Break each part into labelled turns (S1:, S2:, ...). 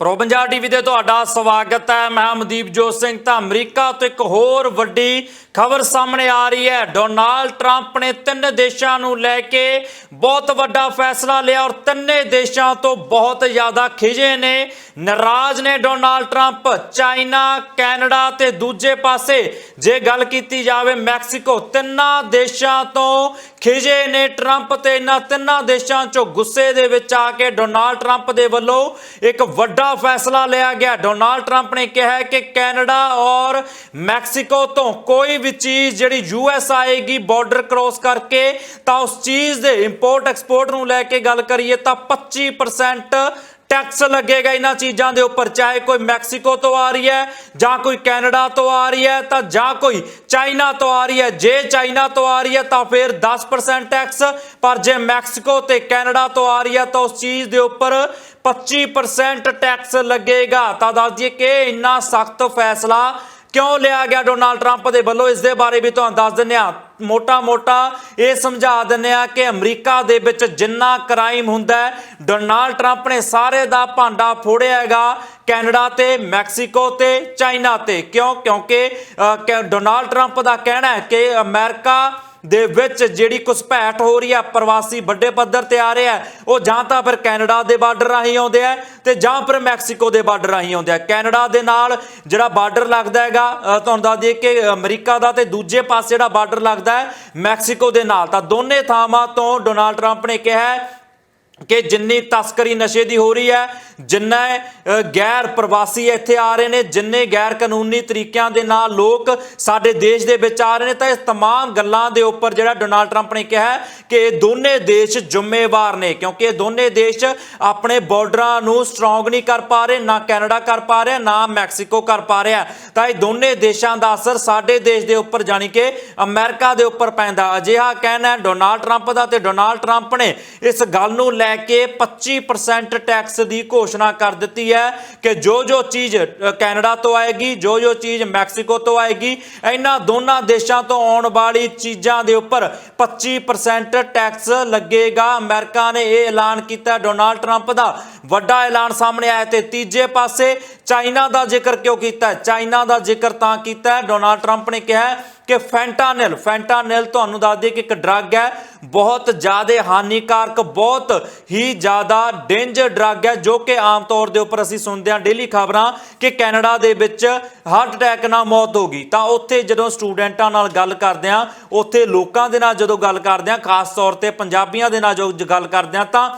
S1: Pro Punjab TV ਤੇ ਤੁਹਾਡਾ ਸਵਾਗਤ ਹੈ। ਮੈਂ ਅਮਦੀਪ ਜੋਤ ਸਿੰਘ ਤਾਂ ਅਮਰੀਕਾ ਤੋਂ ਇੱਕ ਹੋਰ ਵੱਡੀ ਖਬਰ ਸਾਹਮਣੇ ਆ ਰਹੀ ਹੈ। ਡੋਨਾਲਡ ਟਰੰਪ ਨੇ ਤਿੰਨ ਦੇਸ਼ਾਂ ਨੂੰ ਲੈ ਕੇ ਬਹੁਤ ਵੱਡਾ ਫੈਸਲਾ ਲਿਆ ਔਰ ਤਿੰਨੇ ਦੇਸ਼ਾਂ ਤੋਂ ਬਹੁਤ ਜ਼ਿਆਦਾ ਖਿਜੇ ਨੇ। ਨਾਰਾਜ਼ ਨੇ ਡੋਨਾਲਡ ਟਰੰਪ, ਚਾਈਨਾ, ਕੈਨੇਡਾ ਤੇ ਦੂਜੇ ਪਾਸੇ। ਜੇ ਗੱਲ ਕੀਤੀ ਜਾਵੇ ਮੈਕਸੀਕੋ, ਤਿੰਨਾਂ ਦੇਸ਼ਾਂ ਤੋਂ ਖਿਜੇ ਨੇ ਟਰੰਪ ਤੇ ਇਹਨਾਂ ਤਿੰਨਾਂ ਦੇਸ਼ਾਂ ਚੋਂ ਗੁੱਸੇ ਦੇ ਵਿੱਚ ਆ ਕੇ ਡੋਨਾਲਡ ਟਰੰਪ ਦੇ ਵੱਲੋਂ ਇੱਕ ਵੱਡਾ ਫੈਸਲਾ ਲਿਆ ਗਿਆ। ਡੋਨਾਲਡ ਟਰੰਪ ਨੇ ਕਿਹਾ ਕਿ ਕੈਨੇਡਾ ਔਰ ਮੈਕਸੀਕੋ ਤੋਂ ਕੋਈ ਵੀ ਚੀਜ਼ ਜਿਹੜੀ ਯੂਐਸ ਆਏਗੀ ਬਾਰਡਰ ਕ੍ਰੋਸ ਕਰਕੇ, ਤਾਂ ਉਸ ਚੀਜ਼ ਦੇ ਇੰਪੋਰਟ ਐਕਸਪੋਰਟ ਨੂੰ ਲੈ ਕੇ ਗੱਲ ਕਰੀਏ ਤਾਂ 25% ਟੈਕਸ ਲੱਗੇਗਾ ਇਹਨਾਂ ਚੀਜ਼ਾਂ ਦੇ ਉੱਪਰ। ਚਾਹੇ ਕੋਈ ਮੈਕਸੀਕੋ ਤੋਂ ਆ ਰਹੀ ਹੈ, ਜਾਂ ਕੋਈ ਕੈਨੇਡਾ ਤੋਂ ਆ ਰਹੀ ਹੈ, ਤਾਂ ਜਾਂ ਕੋਈ ਚਾਈਨਾ ਤੋਂ ਆ ਰਹੀ ਹੈ। ਜੇ ਚਾਈਨਾ ਤੋਂ ਆ ਰਹੀ ਹੈ, ਤਾਂ ਫਿਰ 10% ਟੈਕਸ। ਪਰ ਜੇ ਮੈਕਸੀਕੋ ਤੇ ਕੈਨੇਡਾ ਤੋਂ ਆ ਰਹੀ ਹੈ, ਤਾਂ ਉਸ ਚੀਜ਼ ਦੇ ਉੱਪਰ 25% ਟੈਕਸ ਲੱਗੇਗਾ। ਤਾਂ ਦੱਸ ਦਈਏ ਕਿ ਇੰਨਾ ਸਖਤ ਫੈਸਲਾ ਕਿਉਂ ਲਿਆ ਗਿਆ ਡੋਨਾਲਡ ਟਰੰਪ ਦੇ ਵੱਲੋਂ? ਇਸ ਦੇ ਬਾਰੇ ਵੀ ਤੁਹਾਨੂੰ ਦੱਸ ਦਿੰਦੇ ਆ ਮੋਟਾ-ਮੋਟਾ ਇਹ ਸਮਝਾ ਦਿੰਦੇ ਆ ਕਿ ਅਮਰੀਕਾ ਦੇ ਵਿੱਚ ਜਿੰਨਾ ਕ੍ਰਾਈਮ ਹੁੰਦਾ ਡੋਨਾਲਡ ਟਰੰਪ ਨੇ ਸਾਰੇ ਦਾ ਭਾਂਡਾ ਫੋੜਿਆ ਹੈਗਾ ਕੈਨੇਡਾ ਤੇ ਮੈਕਸੀਕੋ ਤੇ ਚਾਈਨਾ ਤੇ। ਕਿਉਂ? ਕਿਉਂਕਿ ਅ, ਡੋਨਾਲਡ ਟਰੰਪ ਦਾ ਕਹਿਣਾ ਹੈ ਕਿ ਅਮਰੀਕਾ ਦੇ ਵਿੱਚ ਜਿਹੜੀ ਘੁਸਪੈਠ ਹੋ ਰਹੀ ਹੈ ਪ੍ਰਵਾਸੀ ਵੱਡੇ ਪੱਧਰ ਤੇ ਆ ਰਿਹਾ ਉਹ ਜਾਂ ਤਾਂ ਫਿਰ ਕੈਨੇਡਾ ਦੇ ਬਾਰਡਰ ਰਾਹੀਂ ਆਉਂਦੇ ਆ ਤੇ ਜਾਂ ਫਿਰ ਮੈਕਸੀਕੋ ਦੇ ਬਾਰਡਰ ਰਾਹੀਂ ਆਉਂਦੇ ਆ। ਕੈਨੇਡਾ ਦੇ ਨਾਲ ਜਿਹੜਾ ਬਾਰਡਰ ਲੱਗਦਾ ਹੈਗਾ ਤੁਹਾਨੂੰ ਦੱਸ ਦਈਏ ਕਿ ਅਮਰੀਕਾ ਦਾ ਤੇ ਦੂਜੇ ਪਾਸੇ ਜਿਹੜਾ ਬਾਰਡਰ ਲੱਗਦਾ ਹੈ, ਮੈਕਸੀਕੋ ਦੇ ਨਾਲ। ਤਾਂ ਦੋਨੇ ਥਾਵਾਂ ਤੋਂ ਡੋਨਾਲਡ ਟਰੰਪ ਨੇ ਕਿਹਾ ਕਿ ਜਿੰਨੀ ਤਸਕਰੀ ਨਸ਼ੇ ਦੀ ਹੋ ਰਹੀ ਹੈ ਜਿੰਨਾ ਅ, ਗੈਰ ਪ੍ਰਵਾਸੀ ਇੱਥੇ ਆ ਰਹੇ ਨੇ ਜਿੰਨੇ ਗੈਰ ਕਾਨੂੰਨੀ ਤਰੀਕਿਆਂ ਦੇ ਨਾਲ ਲੋਕ ਸਾਡੇ ਦੇਸ਼ ਦੇ ਵਿੱਚ ਆ ਰਹੇ ਨੇ ਤਾਂ ਇਸ तमाम ਗੱਲਾਂ ਦੇ ਉੱਪਰ ਜਿਹੜਾ ਡੋਨਾਲਡ ਟਰੰਪ ਨੇ ਕਿਹਾ ਹੈ ਕਿ ਇਹ ਦੋਨੇ ਦੇਸ਼ ਜ਼ਿੰਮੇਵਾਰ ਨੇ ਕਿਉਂਕਿ ਇਹ ਦੋਨੇ ਦੇਸ਼ ਆਪਣੇ ਬਾਰਡਰਾਂ ਨੂੰ ਸਟਰੋਂਗ ਨਹੀਂ ਕਰ ਪਾ ਰਹੇ ਨਾ ਕੈਨੇਡਾ ਕਰ ਪਾ ਰਿਹਾ ਨਾ ਮੈਕਸੀਕੋ ਕਰ ਪਾ ਰਿਹਾ ਤਾਂ ਇਹ ਦੋਨੇ ਦੇਸ਼ਾਂ ਦਾ ਅਸਰ ਸਾਡੇ ਦੇਸ਼ ਦੇ ਉੱਪਰ ਜਾਣੀ ਕਿ ਅਮਰੀਕਾ ਦੇ ਉੱਪਰ ਪੈਂਦਾ ਅਜਿਹਾ ਕਹਿਣਾ ਹੈ ਡੋਨਾਲਡ ਟਰੰਪ ਦਾ ਤੇ ਡੋਨਾਲਡ ਟਰੰਪ ਨੇ ਇਸ ਗੱਲ ਨੂੰ ਲੈ ਕੇ 25% ਟੈਕਸ ਦੀ ਘੋਸ਼ਣਾ ਕਰ ਦਿੱਤੀ ਹੈ ਕਿ ਜੋ ਜੋ ਚੀਜ਼ ਕੈਨੇਡਾ ਤੋਂ ਆਏਗੀ, ਜੋ ਜੋ ਚੀਜ਼ ਮੈਕਸੀਕੋ ਤੋਂ ਆਏਗੀ, ਇਹਨਾਂ ਦੋਨਾਂ ਦੇਸ਼ਾਂ ਤੋਂ ਆਉਣ ਵਾਲੀ ਚੀਜ਼ਾਂ ਦੇ ਉੱਪਰ 25% ਟੈਕਸ ਲੱਗੇਗਾ। ਅਮਰੀਕਾ ਨੇ ਇਹ ਐਲਾਨ ਕੀਤਾ ਹੈ। ਡੋਨਾਲਡ ਟਰੰਪ ਦਾ। ਵੱਡਾ ਐਲਾਨ ਸਾਹਮਣੇ ਆਇਆ ਤੇ ਤੀਜੇ ਪਾਸੇ ਚਾਈਨਾ ਦਾ ਜ਼ਿਕਰ ਕਿਉਂ ਕੀਤਾ? ਚਾਈਨਾ ਦਾ ਜ਼ਿਕਰ ਤਾਂ ਕੀਤਾ। ਹੈ ਡੋਨਾਲਡ ਟਰੰਪ ਨੇ ਕਿਹਾ ਕਿ ਫੈਂਟਾਨਿਲ ਫੈਂਟਾਨਿਲ ਤੁਹਾਨੂੰ ਦੱਸ ਦਈਏ ਕਿ ਇੱਕ ਡਰੱਗ ਹੈ, ਬਹੁਤ ਜ਼ਿਆਦਾ ਹਾਨੀਕਾਰਕ, ਬਹੁਤ ਹੀ ਜ਼ਿਆਦਾ ਡੇਂਜਰ ਡਰੱਗ ਹੈ, ਜੋ ਕਿ ਆਮ ਤੌਰ ਦੇ ਉੱਪਰ ਅਸੀਂ ਸੁਣਦੇ ਹਾਂ ਡੇਲੀ ਖਬਰਾਂ ਕਿ ਕੈਨੇਡਾ ਦੇ ਵਿੱਚ ਹਾਰਟ ਅਟੈਕ ਨਾਲ ਮੌਤ ਹੋ ਗਈ। ਤਾਂ ਉੱਥੇ ਜਦੋਂ ਸਟੂਡੈਂਟਾਂ ਨਾਲ ਗੱਲ ਕਰਦੇ ਹਾਂ, ਉੱਥੇ ਲੋਕਾਂ ਦੇ ਨਾਲ ਜਦੋਂ ਗੱਲ ਕਰਦੇ ਹਾਂ, ਖਾਸ ਤੌਰ ਤੇ ਪੰਜਾਬੀਆਂ ਦੇ ਨਾਲ ਜੋ ਗੱਲ ਕਰਦੇ ਹਾਂ, ਤਾਂ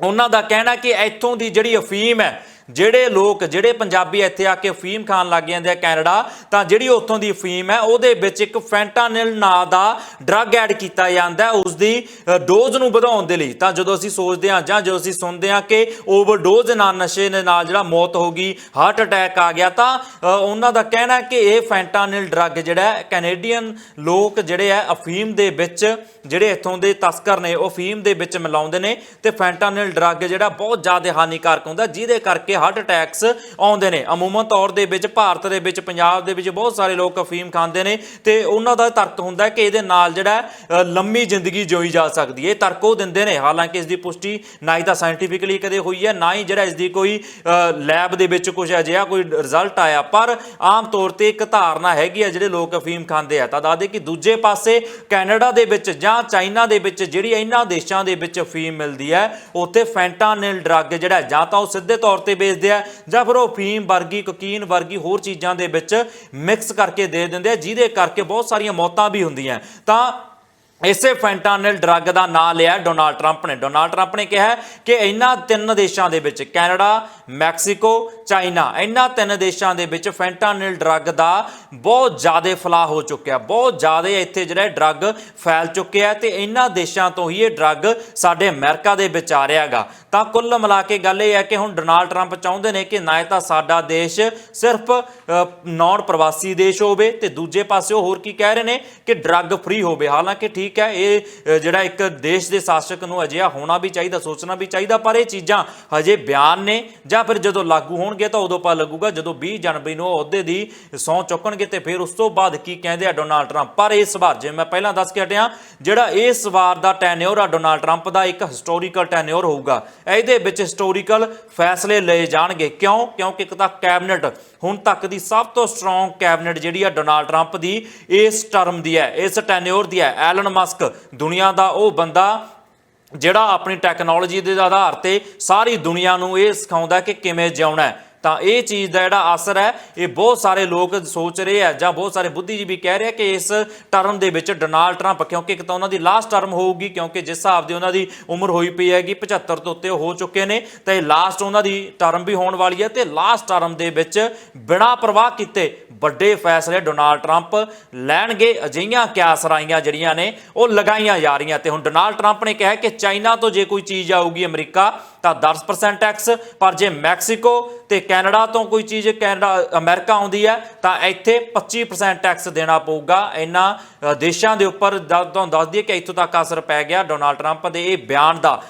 S1: ਉਹਨਾਂ ਦਾ ਕਹਿਣਾ ਕਿ ਇੱਥੋਂ ਦੀ ਜਿਹੜੀ ਅਫੀਮ ਹੈ ਜਿਹੜੇ ਲੋਕ, ਜਿਹੜੇ ਪੰਜਾਬੀ ਇੱਥੇ ਆ ਕੇ ਅਫੀਮ ਖਾਣ ਲੱਗ ਜਾਂਦੇ ਆ ਕੈਨੇਡਾ, ਤਾਂ ਜਿਹੜੀ ਉੱਥੋਂ ਦੀ ਅਫੀਮ ਹੈ, ਉਹਦੇ ਵਿੱਚ ਇੱਕ ਫੈਂਟਾਨਿਲ ਨਾਂ ਦਾ ਡਰੱਗ ਐਡ ਕੀਤਾ ਜਾਂਦਾ ਹੈ ਉਸ ਦੀ ਡੋਜ਼ ਨੂੰ ਵਧਾਉਣ ਦੇ ਲਈ। ਤਾਂ ਜਦੋਂ ਅਸੀਂ ਸੋਚਦੇ ਹਾਂ, ਜਾਂ ਜਦੋਂ ਅਸੀਂ ਸੁਣਦੇ ਹਾਂ ਕਿ ਓਵਰਡੋਜ਼ ਨਾਲ ਨਸ਼ੇ ਦੇ ਨਾਲ ਜਿਹੜਾ ਮੌਤ ਹੋ ਗਈ, ਹਾਰਟ ਅਟੈਕ ਆ ਗਿਆ, ਤਾਂ ਉਹਨਾਂ ਦਾ ਕਹਿਣਾ ਹੈ ਕਿ ਇਹ ਫੈਂਟਾਨਿਲ ਡਰੱਗ ਜਿਹੜਾ ਕੈਨੇਡੀਅਨ ਲੋਕ ਜਿਹੜੇ ਆ ਅਫੀਮ ਦੇ ਵਿੱਚ ਜਿਹੜੇ ਇੱਥੋਂ ਦੇ ਤਸਕਰ ਨੇ, ਉਹ ਅਫੀਮ ਦੇ ਵਿੱਚ ਮਿਲਾਉਂਦੇ ਨੇ ਤੇ ਫੈਂਟਾਨਿਲ ਡਰੱਗ ਜਿਹੜਾ ਬਹੁਤ ਜ਼ਿਆਦਾ ਹਾਨੀਕਾਰਕ ਹੁੰਦਾ ਜਿਹਦੇ ਕਰਕੇ ਹਾਰਟ ਅਟੈਕਸ ਆਉਂਦੇ ਨੇ। ਅਮੂਮਨ ਤੌਰ ਦੇ ਵਿੱਚ, ਭਾਰਤ ਦੇ ਵਿੱਚ, ਪੰਜਾਬ ਦੇ ਵਿੱਚ ਬਹੁਤ ਸਾਰੇ ਲੋਕ ਅਫੀਮ ਖਾਂਦੇ ਨੇ ਤੇ ਉਹਨਾਂ ਦਾ ਤਰਕ ਹੁੰਦਾ ਕਿ ਇਹਦੇ ਨਾਲ ਜਿਹੜਾ ਲੰਮੀ ਜ਼ਿੰਦਗੀ ਜਿਉਈ ਜਾ ਸਕਦੀ ਹੈ। ਇਹ ਤਰਕ ਉਹ ਦਿੰਦੇ ਨੇ। ਹਾਲਾਂਕਿ ਇਸ ਦੀ ਪੁਸ਼ਟੀ ਨਾ ਹੀ ਤਾਂ ਸਾਇੰਟੀਫਿਕਲੀ ਕਦੇ ਹੋਈ ਹੈ, ਨਾ ਹੀ ਜਿਹੜਾ ਇਸ ਦੀ ਕੋਈ ਲੈਬ ਦੇ ਵਿੱਚ ਕੁਝ ਅਜਿਹਾ ਕੋਈ ਰਿਜ਼ਲਟ ਆਇਆ। ਪਰ ਆਮ ਤੌਰ ਤੇ ਇੱਕ ਧਾਰਨਾ ਹੈਗੀ ਆ ਜਿਹੜੇ ਲੋਕ ਅਫੀਮ ਖਾਂਦੇ ਆ। ਤਾਂ ਦੱਸਦੇ ਕਿ ਦੂਜੇ ਪਾਸੇ ਕੈਨੇਡਾ ਦੇ ਵਿੱਚ ਜਾਂ ਚਾਈਨਾ ਦੇ ਵਿੱਚ ਜਿਹੜੀ ਇਹਨਾਂ ਦੇਸ਼ਾਂ ਦੇ ਵਿੱਚ ਅਫੀਮ ਮਿਲਦੀ ਹੈ, ਉੱਥੇ ਫੈਂਟਾਨਿਲ ਡਰੱਗ ਜਿਹੜਾ ਜਾਂ ਤਾਂ ਉਹ ਸਿੱਧੇ ਤੌਰ ਤੇ ਵੇਚਦੇ ਆ ਜਾਂ ਫਿਰ ਉਹ ਫੀਮ ਵਰਗੀ, ਕੋਕੀਨ ਵਰਗੀ ਹੋਰ ਚੀਜ਼ਾਂ ਦੇ ਵਿੱਚ ਮਿਕਸ ਕਰਕੇ ਦੇ ਦਿੰਦੇ ਆ, ਜਿਹਦੇ ਕਰਕੇ ਬਹੁਤ ਸਾਰੀਆਂ ਮੌਤਾਂ ਵੀ ਹੁੰਦੀਆਂ। ਤਾਂ ਇਸੇ ਫੈਂਟਾਨਿਲ ਡਰੱਗ ਦਾ ਨਾਮ ਲਿਆ ਡੋਨਾਲਡ ਟਰੰਪ ਨੇ। ਡੋਨਾਲਡ ਟਰੰਪ ਨੇ ਕਿਹਾ ਕਿ ਇਹਨਾਂ ਤਿੰਨ ਦੇਸ਼ਾਂ ਦੇ ਵਿੱਚ ਕੈਨੇਡਾ, ਮੈਕਸੀਕੋ, ਚਾਈਨਾ ਇਹਨਾਂ ਤਿੰਨ ਦੇਸ਼ਾਂ ਦੇ ਵਿੱਚ ਫੈਂਟਾਨਿਲ ਡਰੱਗ ਦਾ ਬਹੁਤ ਜ਼ਿਆਦਾ ਫੈਲਾਅ ਹੋ ਚੁੱਕਿਆ। ਬਹੁਤ ਜ਼ਿਆਦਾ ਇੱਥੇ ਜਿਹੜਾ ਡਰੱਗ ਫੈਲ ਚੁੱਕਿਆ ਤੇ ਇਹਨਾਂ ਦੇਸ਼ਾਂ ਤੋਂ ਹੀ ਇਹ ਡਰੱਗ ਸਾਡੇ ਅਮਰੀਕਾ ਦੇ ਵਿੱਚ ਆ ਰਿਹਾ ਹੈਗਾ। ਤਾਂ ਕੁੱਲ ਮਿਲਾ ਕੇ ਗੱਲ ਇਹ ਹੈ ਕਿ ਹੁਣ ਡੋਨਾਲਡ ਟਰੰਪ ਚਾਹੁੰਦੇ ਨੇ ਕਿ ਨਾ ਤਾਂ ਸਾਡਾ ਦੇਸ਼ ਸਿਰਫ ਨਾਨ ਪ੍ਰਵਾਸੀ ਦੇਸ਼ ਹੋਵੇ ਤੇ ਦੂਜੇ ਪਾਸੇ ਉਹ ਹੋਰ ਕੀ ਕਹਿ ਰਹੇ ਨੇ ਕਿ ਡਰੱਗ ਫ੍ਰੀ ਹੋਵੇ। ਹਾਲਾਂਕਿ ਠੀਕ ਠੀਕ ਹੈ, ਇਹ ਜਿਹੜਾ ਇੱਕ ਦੇਸ਼ ਦੇ ਸ਼ਾਸਕ ਨੂੰ ਅਜਿਹਾ ਹੋਣਾ ਵੀ ਚਾਹੀਦਾ, ਸੋਚਣਾ ਵੀ ਚਾਹੀਦਾ, ਪਰ ਇਹ ਚੀਜ਼ਾਂ ਹਜੇ ਬਿਆਨ ਨੇ, ਜਾਂ ਫਿਰ ਜਦੋਂ ਲਾਗੂ ਹੋਣਗੇ ਤਾਂ ਉਦੋਂ ਪਤਾ ਲੱਗੂਗਾ, ਜਦੋਂ 20 ਜਨਵਰੀ ਨੂੰ ਅਹੁਦੇ ਦੀ ਸਹੁੰ ਚੁੱਕਣਗੇ ਤੇ ਫਿਰ ਉਸ ਤੋਂ ਬਾਅਦ ਕੀ ਕਹਿੰਦੇ ਆ ਡੋਨਾਲਡ ਟਰੰਪ। ਪਰ ਇਸ ਵਾਰ ਜਿਵੇਂ ਮੈਂ ਪਹਿਲਾਂ ਦੱਸ ਕੇ ਹਟਿਆ, ਜਿਹੜਾ ਇਸ ਵਾਰ ਦਾ ਟੈਨਿਓਰ ਆ ਡੋਨਾਲਡ ਟਰੰਪ ਦਾ, ਇੱਕ ਹਿਸਟੋਰੀਕਲ ਟੈਨਿਓਰ ਹੋਊਗਾ। ਇਹਦੇ ਵਿੱਚ ਹਿਸਟੋਰੀਕਲ ਫੈਸਲੇ ਲਏ ਜਾਣਗੇ। ਕਿਉਂ? ਕਿਉਂਕਿ ਇੱਕ ਤਾਂ ਕੈਬਨਿਟ, ਹੁਣ ਤੱਕ ਦੀ ਸਭ ਤੋਂ ਸਟਰੋਂਗ ਕੈਬਨਿਟ ਜਿਹੜੀ ਆ ਡੋਨਾਲਡ ਟਰੰਪ ਦੀ, ਇਸ ਟਰਮ ਦੀ ਹੈ, ਇਸ ਟੈਨਿਓਰ ਦੀ ਹੈ, ਐਲਨ ਮਸਕ ਦੁਨੀਆ ਦਾ ਉਹ ਬੰਦਾ ਜਿਹੜਾ ਆਪਣੀ ਟੈਕਨੋਲੋਜੀ ਦੇ ਆਧਾਰ ਤੇ ਸਾਰੀ ਦੁਨੀਆ ਨੂੰ ਇਹ ਸਿਖਾਉਂਦਾ ਕਿ ਕਿਵੇਂ ਜਿਉਣਾ ਹੈ। ਤਾਂ ਇਹ ਚੀਜ਼ ਦਾ ਜਿਹੜਾ ਅਸਰ ਹੈ, ਇਹ ਬਹੁਤ ਸਾਰੇ ਲੋਕ ਸੋਚ ਰਹੇ ਆ ਜਾਂ ਬਹੁਤ ਸਾਰੇ ਬੁੱਧੀਜੀਵੀ ਕਹਿ ਰਹੇ ਆ ਕਿ ਇਸ ਟਰਮ ਦੇ ਵਿੱਚ ਡੋਨਾਲਡ ਟਰੰਪ, ਕਿਉਂਕਿ ਇੱਕ ਤਾਂ ਉਹਨਾਂ ਦੀ ਲਾਸਟ ਟਰਮ ਹੋਊਗੀ, ਕਿਉਂਕਿ ਜਿਸ ਹਿਸਾਬ ਦੀ ਉਹਨਾਂ ਦੀ ਉਮਰ ਹੋਈ ਪਈ ਹੈਗੀ 75 ਤੋਂ ਉੱਤੇ ਉਹ ਹੋ ਚੁੱਕੇ ਨੇ, ਤਾਂ ਇਹ ਲਾਸਟ ਉਹਨਾਂ ਦੀ ਟਰਮ ਵੀ ਹੋਣ ਵਾਲੀ ਹੈ ਤੇ ਲਾਸਟ ਟਰਮ ਦੇ ਵਿੱਚ ਬਿਨਾਂ ਪ੍ਰਵਾਹ ਕੀਤੇ ਵੱਡੇ ਫੈਸਲੇ ਡੋਨਾਲਡ ਟਰੰਪ ਲੈਣਗੇ। ਅਜਿਹੀਆਂ ਕਿਆਸਰਾਈਆਂ ਜਿਹੜੀਆਂ ਨੇ, ਉਹ ਲਗਾਈਆਂ ਜਾ ਰਹੀਆਂ ਤੇ ਹੁਣ ਡੋਨਾਲਡ ਟਰੰਪ ਨੇ ਕਿਹਾ ਕਿ ਚਾਈਨਾ ਤੋਂ ਜੇ ਕੋਈ ਚੀਜ਼ ਆਊਗੀ ਅਮਰੀਕਾ, ਤਾਂ 10% ਟੈਕਸ ਪਰ ਜੇ ਮੈਕਸੀਕੋ ਤੇ ਕੈਨੇਡਾ ਤੋਂ ਕੋਈ ਚੀਜ਼ ਕੈਨੇਡਾ, ਅਮਰੀਕਾ ਆਉਂਦੀ ਹੈ, ਤਾਂ ਇੱਥੇ 25% ਟੈਕਸ ਦੇਣਾ ਪਊਗਾ। ਇਹਨਾਂ ਦੇਸ਼ਾਂ ਦੇ ਉੱਪਰ ਤੁਹਾਨੂੰ ਦੱਸ ਦਈਏ ਕਿ ਇੱਥੋਂ ਤੱਕ ਅਸਰ ਪੈ ਗਿਆ ਡੋਨਾਲਡ ਟਰੰਪ ਦੇ ਇਹ ਬਿਆਨ ਦਾ।